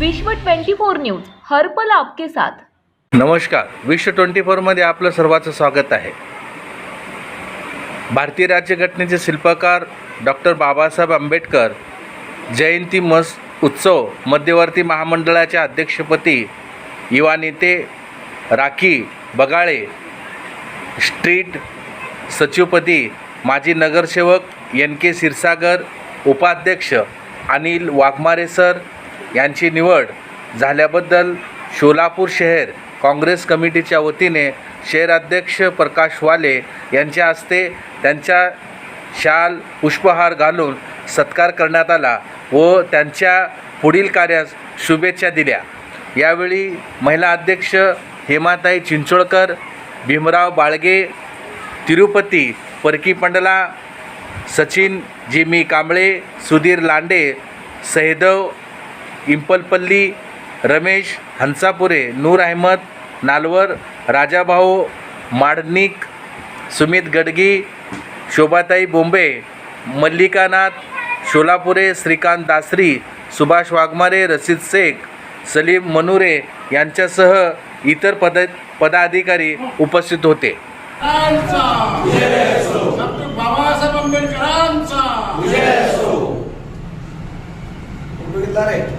विश्व 24 न्यूज हर्पल आपके साथ. नमस्कार विश्व ट्वेंटी फोरमध्ये आपलं सर्वांचं स्वागत आहे. भारतीय राज्यघटनेचे शिल्पकार डॉक्टर बाबासाहेब आंबेडकर जयंती मस उत्सव मध्यवर्ती महामंडळाच्या अध्यक्षपदी युवा नेते राखी बगाळे स्ट्रीट सचिवपदी माजी नगरसेवक एन के क्षीरसागर उपाध्यक्ष अनिल वाघमारे सर यांची निवड झाल्याबद्दल शोलापूर शहर काँग्रेस कमिटीच्या वतीने शहराध्यक्ष प्रकाश वाले यांच्या हस्ते त्यांच्या शाल पुष्पहार घालून सत्कार करण्यात आला व त्यांच्या पुढील कार्यास शुभेच्छा दिल्या. यावेळी महिला अध्यक्ष हेमाताई चिंचोळकर भीमराव बाळगे तिरुपती परकी पंडला सचिन जिमी कांबळे सुधीर लांडे सैदव इम्पलपल्ली रमेश हंसापुरे नूर अहमद नालवर राजाभाऊ माडनिक सुमित गडगी शोभाताई बोंबे मल्लिकानाथ शोलापुरे श्रीकांत दासरी सुभाष वाघमारे रशीद शेख सलीम मनुरे यांच्यासह इतर पद पदाधिकारी उपस्थित होते. बाबासाहेब आंबेडकरांचा.